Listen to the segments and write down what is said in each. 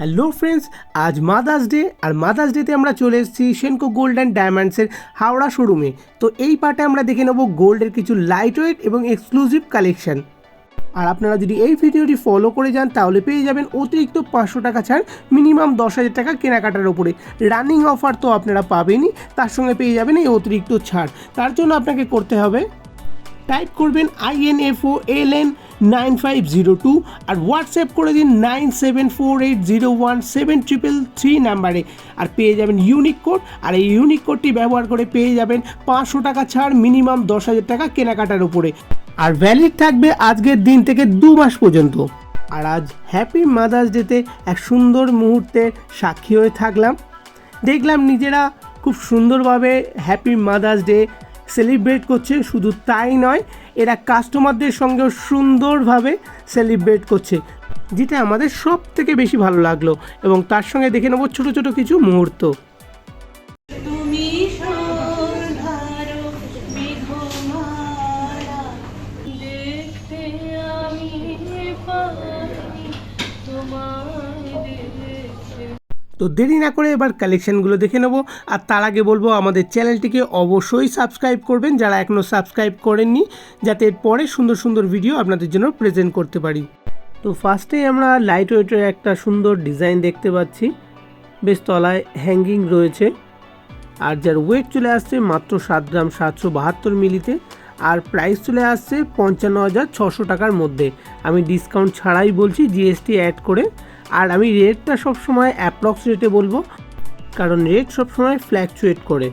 Hello friends, আজ mother's day, আর mother's ডেতে আমরা চলে এসেছি সেনকো গোল্ড অ্যান্ড ডায়মন্ডসের হাওড়া শোরুমে। তো এই পার্টে আমরা দেখে নেব গোল্ডের কিছু লাইট ওয়েট এবং এক্সক্লুসিভ কালেকশন আর আপনারা যদি এই ভিডিওটি ফলো করে যান, তাহলে পেয়ে যাবেন অতিরিক্ত পাঁচশো টাকা ছাড় মিনিমাম দশ হাজার টাকা কেনাকাটার ওপরে। রানিং অফার তো আপনারা পাবেনই, তার সঙ্গে পেয়ে যাবেন এই অতিরিক্ত ছাড়। তার জন্য আপনাকে করতে হবে টাইপ করবেন INFO L N nine five zero two আর হোয়াটসঅ্যাপ করে দিন nine seven four eight zero one seven triple three নাম্বারে। আর পেয়ে যাবেন ইউনিক কোড আর এই ইউনিক কোডটি ব্যবহার করে পেয়ে যাবেন পাঁচশো টাকা ছাড় মিনিমাম দশ হাজার টাকা কেনাকাটার উপরে। আর ভ্যালিড থাকবে আজকের দিন থেকে দু মাস পর্যন্ত। আর আজ হ্যাপি মাদার্স ডেতে এক সুন্দর মুহূর্তের সাক্ষী হয়ে থাকলাম। দেখলাম নিজেরা খুব সুন্দরভাবে হ্যাপি মাদার্স ডে সেলিব্রেট করছে, শুধু তাই নয়, এরা কাস্টমারদের সঙ্গেও সুন্দরভাবে সেলিব্রেট করছে, যেটা আমাদের সব থেকে বেশি ভালো লাগল। এবং তার সঙ্গে দেখে নেব ছোটো ছোটো কিছু মুহূর্ত। তো দেরি না করে এবার কালেকশনগুলো দেখে নেব। আর তার আগে বলব, আমাদের চ্যানেলটিকে অবশ্যই সাবস্ক্রাইব করবেন, যারা এখনও সাবস্ক্রাইব করেননি, যাতে পরে সুন্দর সুন্দর ভিডিও আপনাদের জন্য প্রেজেন্ট করতে পারি। তো ফার্স্টেই আমরা লাইট ওয়েটের একটা সুন্দর ডিজাইন দেখতে পাচ্ছি। বেশ তলায় হ্যাঙ্গিং রয়েছে। আর যার ওয়েট চলে আসছে মাত্র সাত গ্রাম সাতশো বাহাত্তর মিলিতে। আর প্রাইস চলে আসছে পঞ্চান্ন হাজার ছশো টাকার মধ্যে। আমি ডিসকাউন্ট ছাড়াই বলছি জিএসটি অ্যাড করে। আর আমি রেটটা সবসময় অ্যাপ্রক্স রেটে বলব, কারণ রেট সবসময় ফ্ল্যাকচুয়েট করে।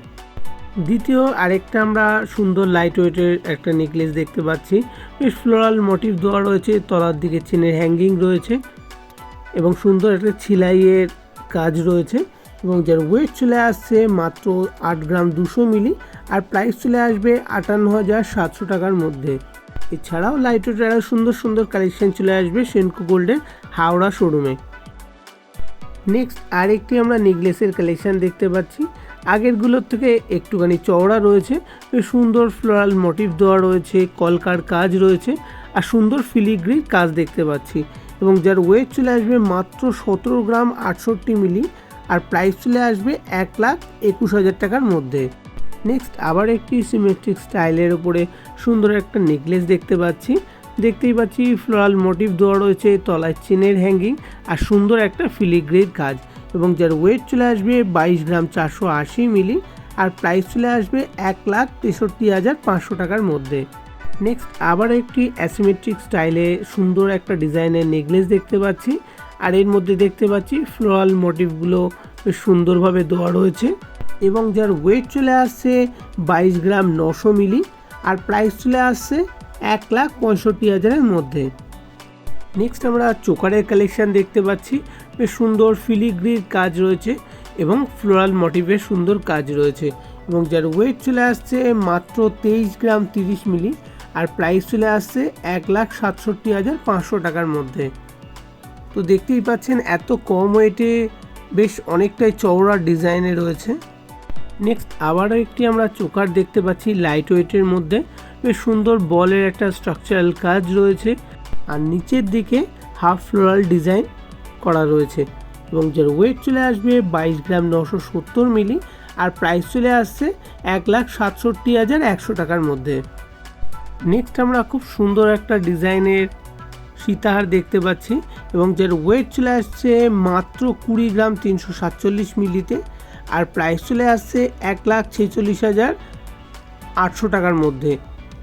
দ্বিতীয়, আরেকটা আমরা সুন্দর লাইট ওয়েটের একটা নেকলেস দেখতে পাচ্ছি। বেশ ফ্লোরাল মোটিভ দেওয়া রয়েছে, তলার দিকে চেনের হ্যাঙ্গিং রয়েছে এবং সুন্দর একটা ছিলাইয়ের কাজ রয়েছে এবং যার ওয়েট চলে আসছে মাত্র আট গ্রাম দুশো মিলি, আর প্রাইস চলে আসবে আটান্ন হাজার সাতশো টাকার মধ্যে। এছাড়াও লাইট ওয়েটের সুন্দর সুন্দর কালেকশন চলে আসবে সেনকো গোল্ডের হাওড়া শোরুমে নেক্সট আরেকটি আমরা নেকলেসের কালেকশন দেখতে পাচ্ছি। আগেরগুলোর থেকে একটুখানি চওড়া রয়েছে সুন্দর ফ্লোরাল মোটিভ দেওয়া রয়েছে, কলকার কাজ রয়েছে, আর সুন্দর ফিলিগ্রির কাজ দেখতে পাচ্ছি। এবং যার ওয়েট চলে আসবে মাত্র সতেরো গ্রাম আটষট্টি মিলি আর প্রাইস চলে আসবে এক লাখ একুশ হাজার টাকার মধ্যে। নেক্সট আবার একটি সিমেট্রিক স্টাইলের উপরে সুন্দর একটা নেকলেস দেখতে পাচ্ছি। দেখতেই পাচ্ছি ফ্লোরাল মোটিভ দেওয়া রয়েছে, তলায় চেনের হ্যাঙ্গিং আর সুন্দর একটা ফিলিগ্রির কাজ এবং যার ওয়েট চলে আসবে বাইশ গ্রাম চারশো আশি মিলি আর প্রাইস চলে আসবে এক লাখ তেষট্টি হাজার পাঁচশো টাকার মধ্যে। নেক্সট আবার একটি অ্যাসিমেট্রিক স্টাইলে সুন্দর একটা ডিজাইনের নেকলেস দেখতে পাচ্ছি আর এর মধ্যে দেখতে পাচ্ছি ফ্লোরাল মোটিভগুলো বেশ সুন্দরভাবে দেওয়া রয়েছে। এবং যার ওয়েট চলে আসছে বাইশ গ্রাম নশো মিলি, আর প্রাইস চলে আসছে এক লাখ পঁয়ষট্টি হাজারের মধ্যে। নেক্সট আমরা চোকারের কালেকশন দেখতে পাচ্ছি। বেশ সুন্দর ফিলিগ্রির কাজ রয়েছে এবং ফ্লোরাল মোটিভের সুন্দর কাজ রয়েছে এবং যার ওয়েট চলে আসছে মাত্র তেইশ গ্রাম তিরিশ মিলি, আর প্রাইস চলে আসছে এক লাখ সাতষট্টি হাজার পাঁচশো টাকার মধ্যে। তো দেখতেই পাচ্ছেন, এত কম ওয়েটে বেশ অনেকটাই চওড়া ডিজাইনে রয়েছে। নেক্সট আবারও একটি আমরা চোকার দেখতে পাচ্ছি লাইট ওয়েটের মধ্যে। বেশ সুন্দর বলের একটা স্ট্রাকচারাল কাজ রয়েছে। আর নিচের দিকে হাফ ফ্লোরাল ডিজাইন করা রয়েছে। এবং যার ওয়েট চলে আসবে বাইশ গ্রাম নশো সত্তর মিলি, আর প্রাইস চলে আসছে এক লাখ সাতষট্টি হাজার একশো টাকার মধ্যে। নেক্সট আমরা খুব সুন্দর একটা ডিজাইনের সীতাহার দেখতে পাচ্ছি। এবং যার ওয়েট চলে আসছে মাত্র কুড়ি গ্রাম তিনশো সাতচল্লিশ মিলিতে। আর প্রাইস চলে আসছে এক লাখ ছেচল্লিশ হাজার আটশো টাকার মধ্যে।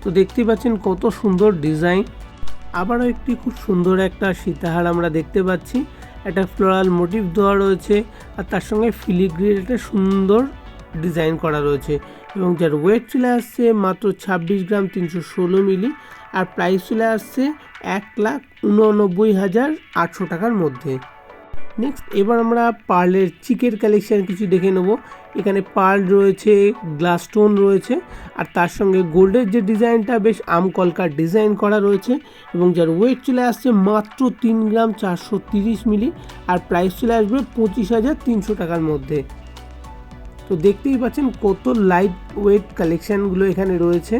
তো দেখতে পাচ্ছেন কত সুন্দর ডিজাইন আবারও একটি খুব সুন্দর একটা সীতাহার আমরা দেখতে পাচ্ছি। একটা ফ্লোরাল মোটিভ দেওয়া রয়েছে আর তার সঙ্গে ফিলিগ্রির একটা সুন্দর ডিজাইন করা রয়েছে। এবং যার ওয়েট চলে আসছে মাত্র ছাব্বিশ গ্রাম তিনশো ষোলো মিলি আর প্রাইস চলে আসছে এক লাখ উননব্বই হাজার আটশো টাকার মধ্যে। নেক্সট এবার আমরা পার্লের চিকের কালেকশন কিছু দেখে নেব। এখানে পার্ল রয়েছে গ্লাস স্টোন রয়েছে, আর তার সঙ্গে গোল্ডের যে ডিজাইনটা, বেশ আম কলকার ডিজাইন করা রয়েছে এবং যার ওয়েট চলে আসছে মাত্র তিন গ্রাম চারশো তিরিশ মিলি, আর প্রাইস চলে আসবে পঁচিশ হাজার তিনশো টাকার মধ্যে। তো দেখতেই পাচ্ছেন কত লাইট ওয়েট কালেকশানগুলো এখানে রয়েছে।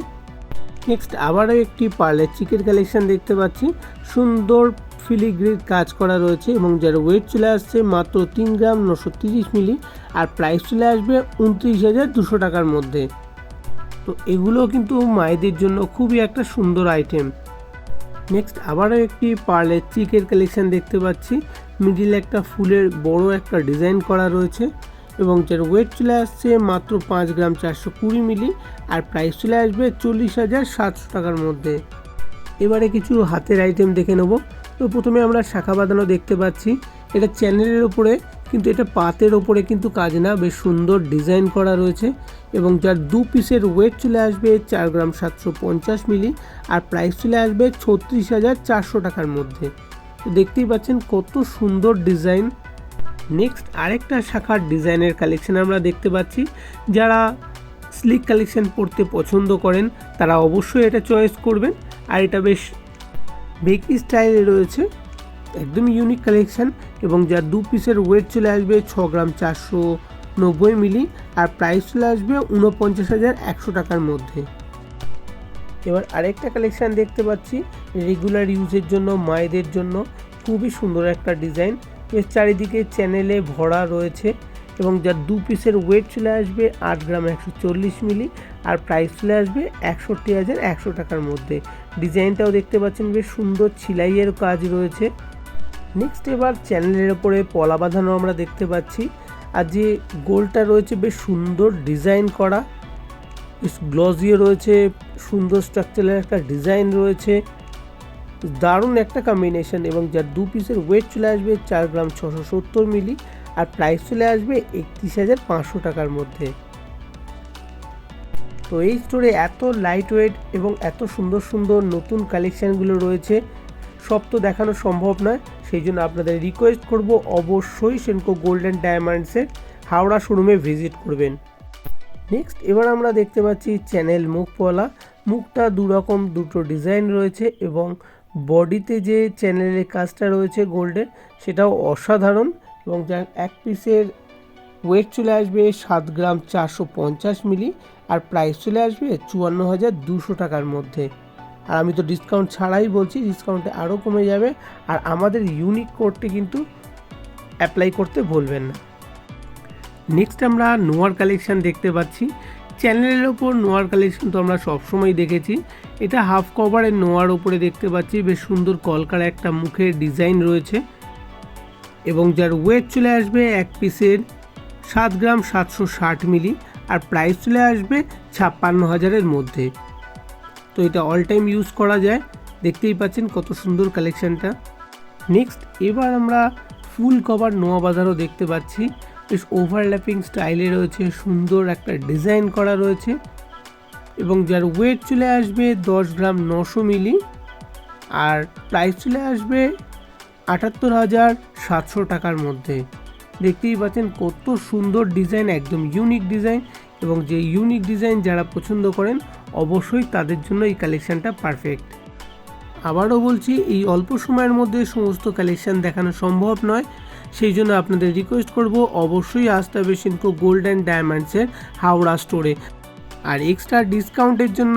নেক্সট আবারও একটি পার্লের চিকের কালেকশন দেখতে পাচ্ছি। সুন্দর ফিলিগ্রির কাজ করা রয়েছে এবং যার ওয়েট চলে আসছে মাত্র তিন গ্রাম নশো তিরিশ মিলি, আর প্রাইস চলে আসবে উনত্রিশ হাজার দুশো টাকার মধ্যে। তো এগুলো কিন্তু মায়েদের জন্য খুবই একটা সুন্দর আইটেম নেক্সট আবারও একটি পার্লের চিকের কালেকশন দেখতে পাচ্ছি। মিডিলে একটা ফুলের বড় একটা ডিজাইন করা রয়েছে এবং যার ওয়েট চলে আসছে মাত্র পাঁচ গ্রাম চারশো কুড়ি মিলি, আর প্রাইস চলে আসবে চল্লিশ হাজার সাতশো টাকার মধ্যে। এবারে কিছু হাতের আইটেম দেখে নেব। তো প্রথমে আমরা শাখা বাঁধানো দেখতে পাচ্ছি। এটা চ্যানেলের ওপরে কিন্তু এটা পাতের ওপরে কিন্তু কাজ না। বেশ সুন্দর ডিজাইন করা রয়েছে এবং যার দু পিসের ওয়েট চলে আসবে চার গ্রাম সাতশো পঞ্চাশ মিলি, আর প্রাইস চলে আসবে ছত্রিশ হাজার চারশো টাকার মধ্যে। তো দেখতেই পাচ্ছেন কত সুন্দর ডিজাইন। নেক্সট আরেকটা শাখার ডিজাইনের কালেকশন আমরা দেখতে পাচ্ছি। যারা স্লিক কালেকশন পরতে পছন্দ করেন, তারা অবশ্যই এটা চয়েস করবেন। আর এটা বেশ বেকি স্টাইলে রয়েছে। একদম ইউনিক কালেকশান এবং যার দু পিসের ওয়েট চলে আসবে ছ গ্রাম চারশো নব্বই মিলি আর প্রাইস চলে আসবে উনপঞ্চাশ হাজার একশো টাকার মধ্যে। এবার আরেকটা কালেকশন দেখতে পাচ্ছি রেগুলার ইউজের জন্য, মায়েদের জন্য। খুবই সুন্দর একটা ডিজাইন এর চারিদিকে চ্যানেলে ভরা রয়েছে এবং যার দু পিসের ওয়েট চলে আসবে আট গ্রাম একশো চল্লিশ মিলি আর প্রাইস চলে আসবে একষট্টি হাজার একশো টাকার মধ্যে। ডিজাইনটাও দেখতে পাচ্ছেন, বেশ সুন্দর ছিলাইয়ের কাজ রয়েছে। নেক্সট এবার চ্যানেলের ওপরে পলা বাঁধানো আমরা দেখতে পাচ্ছি। আর যে গোলটা রয়েছে, বেশ সুন্দর ডিজাইন করা। গ্লজিও রয়েছে, সুন্দর স্ট্রাকচারের একটা ডিজাইন রয়েছে। দারুণ একটা কম্বিনেশন এবং যার দু পিসের ওয়েট চলে আসবে চার গ্রাম ছশো সত্তর মিলি আর প্রাইস চলে আসবে একত্রিশ হাজার পাঁচশো টাকার মধ্যে। তো এই স্টোরে এত লাইট ওয়েট এবং এত সুন্দর সুন্দর নতুন কালেকশানগুলো রয়েছে, সব তো দেখানো সম্ভব নয়। সেই জন্য আপনাদের রিকোয়েস্ট করব, অবশ্যই সেনকো গোল্ডেন ডায়মন্ডসের হাওড়া শোরুমে ভিজিট করবেন। নেক্সট এবার আমরা দেখতে পাচ্ছি চ্যানেল মুখওয়ালা। মুখটা দু রকম দুটো ডিজাইন রয়েছে এবং বডিতে যে চ্যানেলের কাজটা রয়েছে গোল্ডের সেটাও অসাধারণ এবং এক পিসের ওয়েট চলে আসবে সাত গ্রাম চারশো পঞ্চাশ মিলি আর প্রাইস চলে আসবে চুয়ান্ন হাজার দুশো টাকার মধ্যে। আর আমি তো ডিসকাউন্ট ছাড়াই বলছি ডিসকাউন্টে আরও কমে যাবে। আর আমাদের ইউনিক কোডটি কিন্তু অ্যাপ্লাই করতে ভুলবেন না। নেক্সট আমরা নোয়ার কালেকশান দেখতে পাচ্ছি। চ্যানেলের ওপর নোয়ার কালেকশন তো আমরা সবসময় দেখেছি। এটা হাফ কভারের নোয়ার ওপরে দেখতে পাচ্ছি। বেশ সুন্দর কলকার একটা মুখের ডিজাইন রয়েছে। এবং যার ওয়েট চলে আসবে এক পিসের সাত গ্রাম সাতশো ষাট মিলি আর প্রাইস চলে আসবে ছাপ্পান্ন হাজারের মধ্যে। তো এটা অল টাইম ইউজ করা যায়। দেখতেই পাচ্ছেন কত সুন্দর কালেকশনটা নেক্সট এবার আমরা ফুল কভার নোয়া বাজারও দেখতে পাচ্ছি। বেশ ওভারল্যাপিং স্টাইলে রয়েছে, সুন্দর একটা ডিজাইন করা রয়েছে। এবং যার ওয়েট চলে আসবে দশ গ্রাম নশো মিলি, আর প্রাইস চলে আসবে আটাত্তর হাজার সাতশো টাকার মধ্যে। দেখতেই পাচ্ছেন কত সুন্দর ডিজাইন একদম ইউনিক ডিজাইন এবং যে ইউনিক ডিজাইন যারা পছন্দ করেন, অবশ্যই তাদের জন্য এই কালেকশানটা পারফেক্ট আবারও বলছি, এই অল্প সময়ের মধ্যে সমস্ত কালেকশান দেখানো সম্ভব নয়। সেই জন্য আপনাদের রিকোয়েস্ট করব, অবশ্যই আসতে হবে সিনকো গোল্ড অ্যান্ড ডায়মন্ডসের হাওড়া স্টোরে আর এক্সট্রা ডিসকাউন্টের জন্য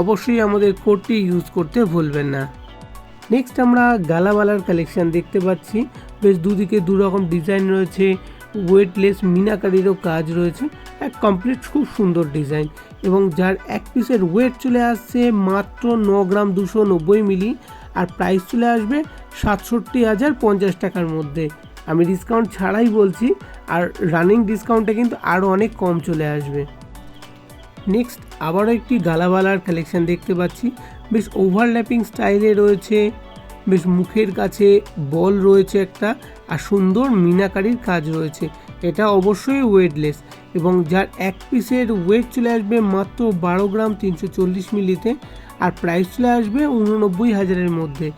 অবশ্যই আমাদের কোডটি ইউজ করতে ভুলবেন না। নেক্সট আমরা গালাওয়ালার কালেকশান দেখতে পাচ্ছি। বেশ দুদিকে দু রকম ডিজাইন রয়েছে। ওয়েটলেস মিনাকারিরও কাজ রয়েছে। এক কমপ্লিট খুব সুন্দর ডিজাইন এবং যার এক পিসের ওয়েট চলে আসছে মাত্র ন গ্রাম দুশো নব্বই মিলি আর প্রাইস চলে আসবে সাতষট্টি হাজার পঞ্চাশ টাকার মধ্যে। আমি ডিসকাউন্ট ছাড়াই বলছি আর রানিং ডিসকাউন্টে কিন্তু আরও অনেক কম চলে আসবে। নেক্সট আবারও একটি গালাবালার কালেকশান দেখতে পাচ্ছি। বেশ ওভারল্যাপিং স্টাইলে রয়েছে, বেশ মুখের কাছে বল রয়েছে একটা আর সুন্দর মিনাকারির কাজ রয়েছে। এটা অবশ্যই ওয়েটলেস এবং যার এক পিসের ওয়েট চলে আসবে মাত্র বারো গ্রাম তিনশো চল্লিশ মিলিতে আর প্রাইস চলে আসবে উননব্বই হাজারের মধ্যে।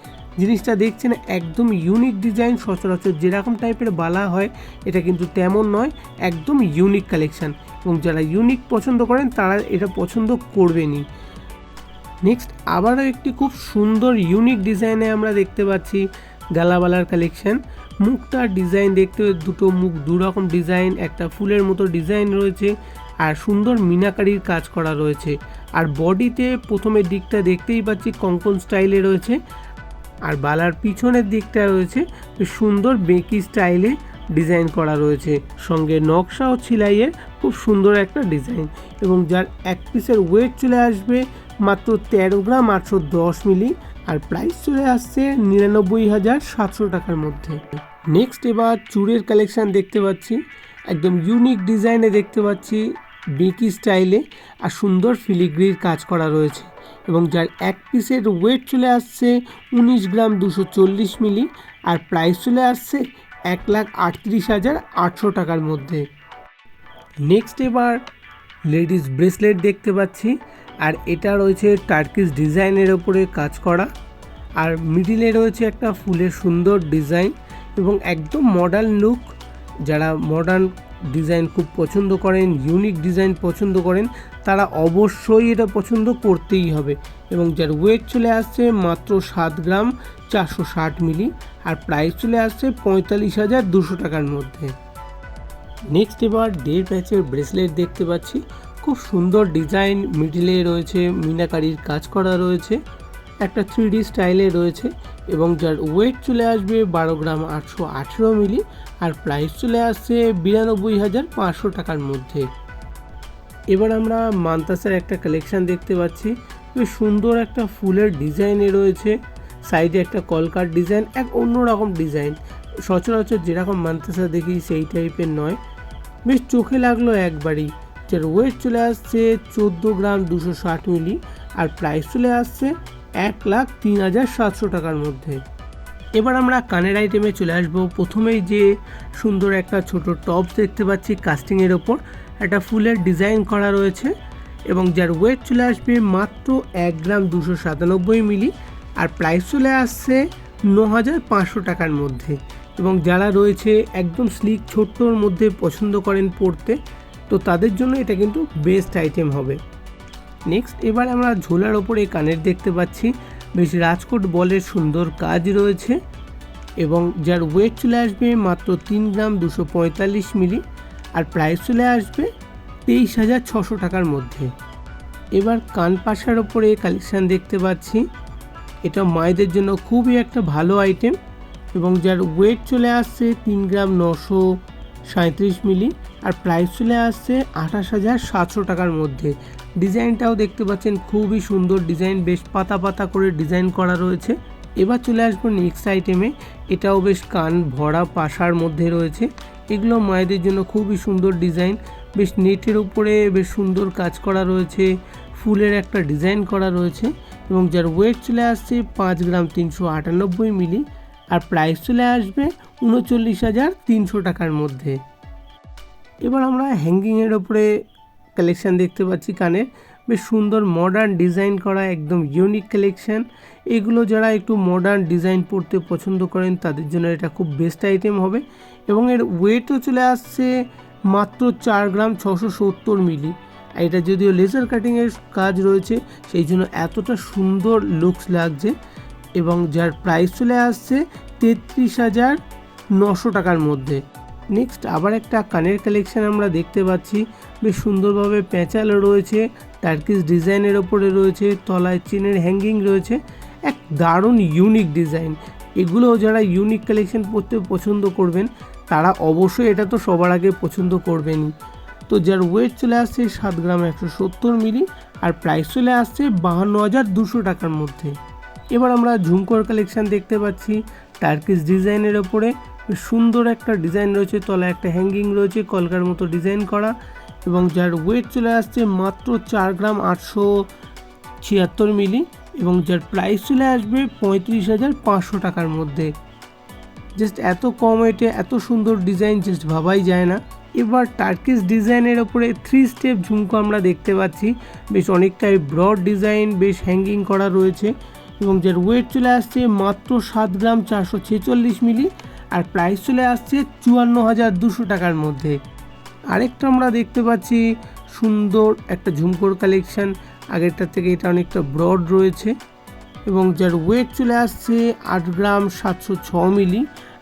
জিনিসটা দেখছেন একদম ইউনিক ডিজাইন সচরাচর যেরকম টাইপের বালা হয়, এটা কিন্তু তেমন নয়, একদম ইউনিক কালেকশান এবং যারা ইউনিক পছন্দ করেন, তারা এটা পছন্দ করবেনই। নেক্সট আবারও একটি খুব সুন্দর ইউনিক ডিজাইনে আমরা দেখতে পাচ্ছি গালাবালার কালেকশন মুখটার ডিজাইন দেখতে দুটো মুখ, দু রকম ডিজাইন, একটা ফুলের মতো ডিজাইন রয়েছে আর সুন্দর মিনাকারির কাজ করা রয়েছে। আর বডিতে প্রথমের দিকটা দেখতেই পাচ্ছি, কঙ্কন স্টাইলে রয়েছে। আর বালার পিছনের দিকটা রয়েছে সুন্দর বেঁকি স্টাইলে ডিজাইন করা রয়েছে। সঙ্গে নকশা ও ছিলাইয়ের খুব সুন্দর একটা ডিজাইন এবং যার এক পিসের ওয়েট চলে আসবে মাত্র তেরো গ্রাম আটশো দশ মিলি আর প্রাইস চলে আসছে নিরানব্বই হাজার সাতশো টাকার মধ্যে। নেক্সট এবার চুড়ের কালেকশন দেখতে পাচ্ছি। একদম ইউনিক ডিজাইনে দেখতে পাচ্ছি বেঁকি স্টাইলে আর সুন্দর ফিলিগ্রির কাজ করা রয়েছে। এবং যার এক পিসের ওয়েট চলে আসছে উনিশ গ্রাম দুশো চল্লিশ মিলি আর প্রাইস চলে আসছে এক লাখ আটত্রিশ হাজার আটশো টাকার মধ্যে। নেক্সট এবার লেডিস ব্রেসলেট দেখতে পাচ্ছি। আর এটা রয়েছে টার্কিস ডিজাইনের ওপরে কাজ করা। আর মিডিলে রয়েছে একটা ফুলের সুন্দর ডিজাইন এবং একদম মডার্ন লুক যারা মডার্ন ডিজাইন খুব পছন্দ করেন ইউনিক ডিজাইন পছন্দ করেন, তারা অবশ্যই এটা পছন্দ করতেই হবে। এবং যার ওয়েট চলে আসছে মাত্র সাত গ্রাম চারশো ষাট মিলি, আর প্রাইস চলে আসছে পঁয়তাল্লিশ হাজার দুশো টাকার মধ্যে। নেক্সট এবার দেড় প্যাচের ব্রেসলেট দেখতে পাচ্ছি। খুব সুন্দর ডিজাইন, মিডিলে রয়েছে, মিনাকারির কাজ করা রয়েছে, একটা থ্রি স্টাইলে রয়েছে এবং যার ওয়েট চলে আসবে বারো গ্রাম আটশো আঠেরো মিলি আর প্রাইস চলে আসছে বিরানব্বই হাজার পাঁচশো টাকার মধ্যে। এবার আমরা মান্তাসের একটা কালেকশন দেখতে পাচ্ছি। বেশ সুন্দর একটা ফুলের ডিজাইনে রয়েছে, সাইডে একটা কলকার ডিজাইন, এক অন্যরকম ডিজাইন। সচরাচর যেরকম মান্তাসা দেখি সেই টাইপের নয়। বেশ চোখে লাগল একবারই। যার ওয়েট চলে আসছে চোদ্দ গ্রাম দুশো ষাট মিলি আর প্রাইস চলে আসছে এক লাখ তিন হাজার সাতশো টাকার মধ্যে। এবার আমরা কানের আইটেমে চলে আসব। প্রথমেই যে সুন্দর একটা ছোট টপ দেখতে পাচ্ছি কাস্টিংয়ের ওপর। একটা ফুলের ডিজাইন করা রয়েছে এবং যার ওয়েট চলে আসবে মাত্র এক গ্রাম দুশো সাতানব্বই মিলি আর প্রাইস চলে আসছে ন হাজার পাঁচশো টাকার মধ্যে। এবং যারা রয়েছে একদম স্লিক ছোট্টর মধ্যে পছন্দ করেন পড়তে তো তাদের জন্য এটা কিন্তু বেস্ট আইটেম হবে। নেক্সট এবার আমরা ঝোলার ওপরে কানের দেখতে পাচ্ছি। বেশ রাজকোট বলের সুন্দর কাজ রয়েছে এবং যার ওয়েট চলে আসবে মাত্র তিন গ্রাম দুশো পঁয়তাল্লিশ মিলি আর প্রাইস চলে আসবে তেইশ হাজার ছশো টাকার মধ্যে। এবার কান পাশার ওপরে কালেকশান দেখতে পাচ্ছি। এটা মায়েদের জন্য খুবই একটা ভালো আইটেম এবং যার ওয়েট চলে আসছে তিন গ্রাম নশো সাঁত্রিশ মিলি আর প্রাইস চলে আসছে আঠাশ হাজার সাতশো টাকার মধ্যে। ডিজাইনটাও দেখতে পাচ্ছেন, খুবই সুন্দর ডিজাইন, বেশ পাতা পাতা করে ডিজাইন করা রয়েছে। এবার চলে আসব নেক্সট আইটেমে এটাও বেশ কান ভরা পাশার মধ্যে রয়েছে। এগুলো মায়েদের জন্য খুবই সুন্দর ডিজাইন, বেশ নেটের উপরে বেশ সুন্দর কাজ করা রয়েছে, ফুলের একটা ডিজাইন করা রয়েছে এবং যার ওয়েট চলে আসছে পাঁচ গ্রাম তিনশো আটানব্বই মিলি। আর প্রাইস চলে আসবে উনচল্লিশ হাজার তিনশো টাকার মধ্যে। এবার আমরা হ্যাঙ্গিংয়ের ওপরে কালেকশান দেখতে পাচ্ছি কানের। বেশ সুন্দর মডার্ন ডিজাইন করা, একদম ইউনিক কালেকশান এগুলো যারা একটু মডার্ন ডিজাইন পড়তে পছন্দ করেন, তাদের জন্য এটা খুব বেস্ট আইটেম হবে। এবং এর ওয়েটও চলে আসছে মাত্র চার গ্রাম ছশো সত্তর মিলি আর এটা যদিও লেজার কাটিংয়ের কাজ রয়েছে, সেই জন্য এতটা সুন্দর লুকস লাগছে। এবং যার প্রাইস চলে আসছে তেত্রিশ হাজার নশো টাকার মধ্যে। নেক্সট আবার একটা কানের কালেকশান আমরা দেখতে পাচ্ছি। বেশ সুন্দরভাবে প্যাঁচালো রয়েছে টার্কিস ডিজাইনের ওপরে রয়েছে, তলায় চেনের হ্যাঙ্গিং রয়েছে। এক দারুণ ইউনিক ডিজাইন এগুলো যারা ইউনিক কালেকশন পরতে পছন্দ করবেন, তারা অবশ্যই এটা তো সবার আগে পছন্দ করবেনই। তো যার ওয়েট চলে আসছে সাত গ্রাম একশো সত্তর মিলি, আর প্রাইস চলে আসছে বাহান্ন হাজার দুশো টাকার মধ্যে। এবার আমরা ঝুমকোর কালেকশান দেখতে পাচ্ছি টার্কিস ডিজাইনের ওপরে। সুন্দর একটা ডিজাইন রয়েছে, তলায় একটা হ্যাঙ্গিং রয়েছে, কলকার মতো ডিজাইন করা এবং যার ওয়েট চলে আসছে মাত্র চার গ্রাম আটশো ছিয়াত্তর মিলি এবং যার প্রাইস চলে আসবে পঁয়ত্রিশ হাজার পাঁচশো টাকার মধ্যে। জাস্ট এত কম ওয়েটে এত সুন্দর ডিজাইন জাস্ট ভাবাই যায় না। এবার টার্কিস ডিজাইনের ওপরে থ্রি স্টেপ ঝুমকো আমরা দেখতে পাচ্ছি। বেশ অনেকটাই ব্রড ডিজাইন বেশ হ্যাঙ্গিং করা রয়েছে এবং যার ওয়েট চলে আসছে মাত্র সাত গ্রাম চারশো ছেচল্লিশ মিলি আর প্রাইস চলে আসছে চুয়ান্ন হাজার দুশো টাকার মধ্যে। আরেকটা আমরা দেখতে পাচ্ছি, সুন্দর একটা ঝুমকোর কালেকশন আগেরটার থেকে এটা অনেকটা ব্রড রয়েছে। এবং যার ওয়েট চলে আসছে আট গ্রাম সাতশো ছ মিলি,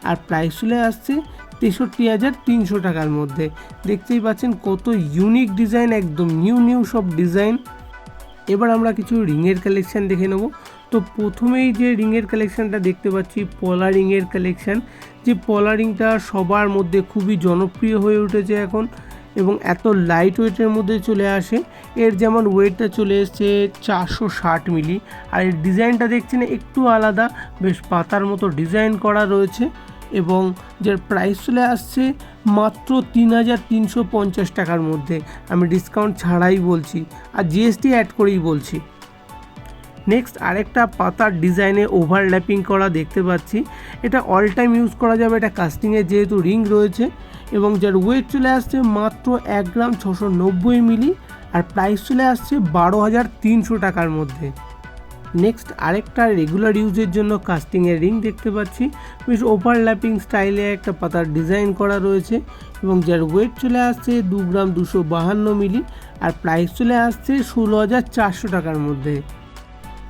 আর প্রাইস চলে আসছে তেষট্টি হাজার তিনশো টাকার মধ্যে। দেখতেই পাচ্ছেন কত ইউনিক ডিজাইন একদম নিউ নিউ সব ডিজাইন এবার আমরা কিছু রিংয়ের কালেকশন দেখে নেব। তো প্রথমেই যে রিংয়ের কালেকশানটা দেখতে পাচ্ছি, পলা রিংয়ের কালেকশান। যে পলা রিংটা সবার মধ্যে খুবই জনপ্রিয় হয়ে উঠেছে এখন এবং এত লাইট ওয়েটের মধ্যে চলে আসে। এর যেমন ওয়েটটা চলে এসছে চারশো ষাট মিলি। আর এর ডিজাইনটা দেখছেন একটু আলাদা, বেশ পাতার মতো ডিজাইন করা রয়েছে এবং যার প্রাইস চলে আসছে মাত্র তিন হাজার তিনশো পঞ্চাশ টাকার মধ্যে। আমি ডিসকাউন্ট ছাড়াই বলছি, আর জিএসটি অ্যাড করেই বলছি। নেক্সট আরেকটা পাতার ডিজাইনে ওভারল্যাপিং করা দেখতে পাচ্ছি। এটা অল টাইম ইউজ করা যাবে। এটা কাস্টিংয়ে যেহেতু রিং রয়েছে এবং যার ওয়েট চলে আসছে মাত্র এক গ্রাম ছশো নব্বই মিলি আর প্রাইস চলে আসছে বারো হাজার তিনশো টাকার মধ্যে। নেক্সট আরেকটা রেগুলার ইউজের জন্য কাস্টিংয়ের রিং দেখতে পাচ্ছি। বেশ ওভারল্যাপিং স্টাইলে একটা পাতার ডিজাইন করা রয়েছে এবং যার ওয়েট চলে আসছে দু গ্রাম দুশো বাহান্ন মিলি আর প্রাইস চলে আসছে ষোলো হাজার চারশো টাকার মধ্যে।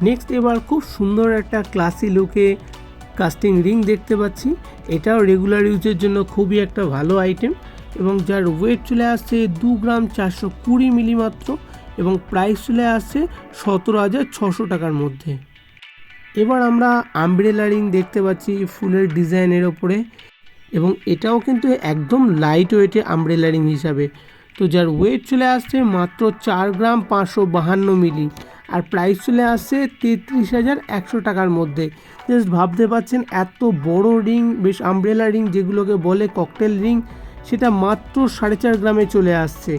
নেক্সট এবার খুব সুন্দর একটা ক্লাসি লুকে কাস্টিং রিং দেখতে পাচ্ছি। এটাও রেগুলার ইউজের জন্য খুবই একটা ভালো আইটেম এবং যার ওয়েট চলে আসছে দু গ্রাম চারশো কুড়ি মিলি মাত্র এবং প্রাইস চলে আসছে সতেরো হাজার ছশো টাকার মধ্যে। এবার আমরা আমব্রেলা রিং দেখতে পাচ্ছি ফুলের ডিজাইনের ওপরে এবং এটাও কিন্তু একদম লাইট ওয়েটে আমব্রেলা রিং হিসাবে। তো যার ওয়েট চলে আসছে মাত্র চার গ্রাম পাঁচশো বাহান্ন মিলি আর প্রাইস চলে আসছে তেত্রিশ হাজার একশো টাকার মধ্যে। জাস্ট ভাবতে পারছেন, এত বড় রিং বেশ আমব্রেলা রিং যেগুলোকে বলে ককটেল রিং সেটা মাত্র সাড়ে চার গ্রামে চলে আসছে।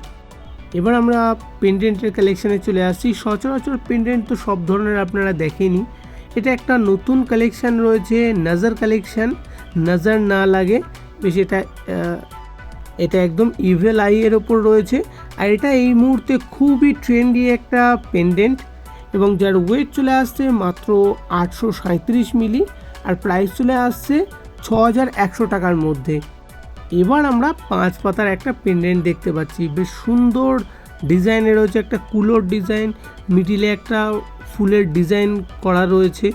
এবার আমরা পেন্ডেন্টের কালেকশানে চলে আসছি। সচরাচর পেন্ডেন্ট তো সব ধরনের আপনারা দেখেনি এটা একটা নতুন কালেকশান রয়েছে নজর কালেকশান নজর না লাগে, বেশ এটা এটা একদম ইভেল আই এর ওপর রয়েছে। আর এটা এই মুহূর্তে খুবই ট্রেন্ডি একটা পেন্ডেন্ট এবং যার ওয়েট চলে আসছে মাত্র আটশো মিলি, আর প্রাইস চলে আসছে ছ হাজার একশো টাকার মধ্যে। এবার আমরা পাঁচ পাতার একটা পেন্ডেন্ট দেখতে পাচ্ছি। বেশ সুন্দর ডিজাইনে রয়েছে একটা কুলোর ডিজাইন মিডিলে একটা ফুলের ডিজাইন করা রয়েছে,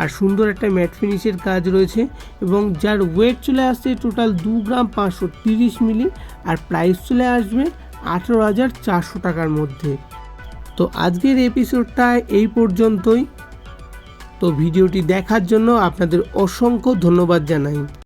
আর সুন্দর একটা ম্যাট ফিনিশের কাজ রয়েছে, এবং যার ওয়েট চলে আসছে টোটাল দু গ্রাম পাঁচশো তিরিশ মিলি, আর প্রাইস চলে আসবে আঠেরো হাজার চারশো টাকার মধ্যে। তো আজকের এপিসোডটা এই পর্যন্তই। তো ভিডিওটি দেখার জন্য আপনাদের অসংখ্য ধন্যবাদ জানাই।